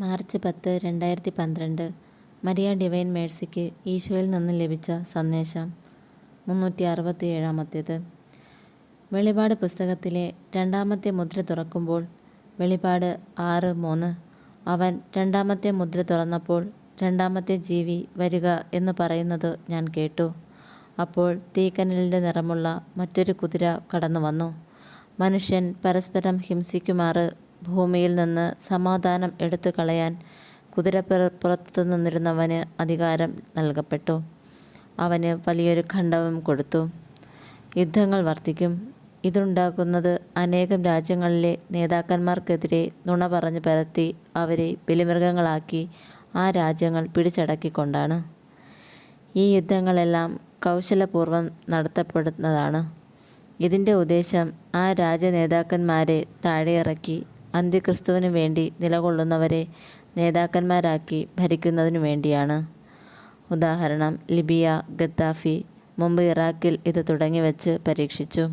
March പത്ത് രണ്ടായിരത്തി പന്ത്രണ്ട് മരിയ ഡിവൈൻ മേഴ്സിക്ക് ഈശോയിൽ നിന്ന് ലഭിച്ച സന്ദേശം മുന്നൂറ്റി അറുപത്തി ഏഴാമത്തേത് വെളിപാട് പുസ്തകത്തിലെ രണ്ടാമത്തെ മുദ്ര തുറക്കുമ്പോൾ വെളിപാട് ആറ് മൂന്ന് അവൻ രണ്ടാമത്തെ മുദ്ര തുറന്നപ്പോൾ രണ്ടാമത്തെ ജീവി വരിക എന്ന് പറയുന്നത് ഞാൻ കേട്ടു. അപ്പോൾ തീക്കനലിന്റെ നിറമുള്ള മറ്റൊരു കുതിര കടന്നു വന്നു മനുഷ്യൻ പരസ്പരം ഹിംസിക്കുമാറ് ഭൂമിയിൽ നിന്ന് സമാധാനം എടുത്തു കളയാൻ കുതിരപ്പുറത്ത് നിന്നിരുന്നവന് അധികാരം നൽകപ്പെട്ടു. അവന് വലിയൊരു ഖണ്ഡവും കൊടുത്തു. യുദ്ധങ്ങൾ വർദ്ധിക്കും. ഇതുണ്ടാക്കുന്നത് അനേകം രാജ്യങ്ങളിലെ നേതാക്കന്മാർക്കെതിരെ നുണ പറഞ്ഞു പരത്തി അവരെ ബലിമൃഗങ്ങളാക്കി ആ രാജ്യങ്ങൾ പിടിച്ചടക്കിക്കൊണ്ടാണ്. ഈ യുദ്ധങ്ങളെല്ലാം കൗശലപൂർവം നടത്തപ്പെടുന്നതാണ്. ഇതിന്റെ ഉദ്ദേശം ആ രാജ്യനേതാക്കന്മാരെ താഴെയിറക്കി അന്ത്യക്രിസ്തുവിനു വേണ്ടി നിലകൊള്ളുന്നവരെ നേതാക്കന്മാരാക്കി ഭരിക്കുന്നതിനു വേണ്ടിയാണ്. ഉദാഹരണം ലിബിയ ഗദ്ദാഫി മുമ്പ് ഇറാഖിൽ ഇത് തുടങ്ങിവെച്ച് പരീക്ഷിച്ചു.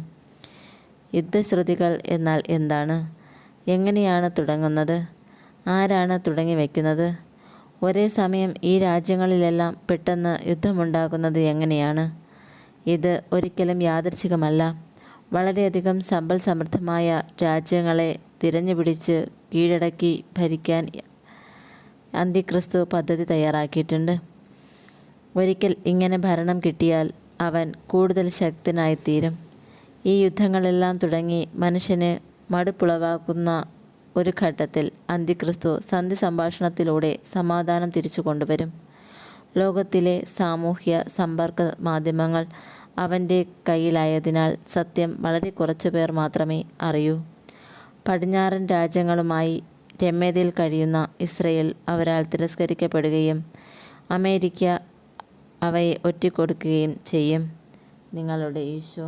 യുദ്ധശ്രുതികൾ എന്നാൽ എന്താണ്? എങ്ങനെയാണ് തുടങ്ങുന്നത്? ആരാണ് തുടങ്ങി വയ്ക്കുന്നത് ഒരേ സമയം ഈ രാജ്യങ്ങളിലെല്ലാം പെട്ടെന്ന് യുദ്ധമുണ്ടാകുന്നത് എങ്ങനെയാണ്? ഇത് ഒരിക്കലും യാദൃച്ഛികമല്ല. വളരെയധികം സമ്പൽ സമൃദ്ധമായ രാജ്യങ്ങളെ തിരഞ്ഞുപിടിച്ച് കീഴടക്കി ഭരിക്കാൻ അന്തിക്രിസ്തു പദ്ധതി തയ്യാറാക്കിയിട്ടുണ്ട്. ഒരിക്കൽ ഇങ്ങനെ ഭരണം കിട്ടിയാൽ അവൻ കൂടുതൽ ശക്തനായിത്തീരും. ഈ യുദ്ധങ്ങളെല്ലാം തുടങ്ങി മനുഷ്യന് മടുപ്പുളവാക്കുന്ന ഒരു ഘട്ടത്തിൽ അന്തിക്രിസ്തു സന്ധി സംഭാഷണത്തിലൂടെ സമാധാനം തിരിച്ചു കൊണ്ടുവരും. ലോകത്തിലെ സാമൂഹ്യ സമ്പർക്ക മാധ്യമങ്ങൾ അവന്റെ കയ്യിലായതിനാൽ സത്യം വളരെ കുറച്ചു പേർ മാത്രമേ അറിയൂ. പടിഞ്ഞാറൻ രാജ്യങ്ങളുമായി രമ്യതയിൽ കഴിയുന്ന ഇസ്രയേൽ അവരാൽ തിരസ്കരിക്കപ്പെടുകയും അമേരിക്ക അവയെ ഒറ്റിക്കൊടുക്കുകയും ചെയ്യും. നിങ്ങളുടെ ഈശോ.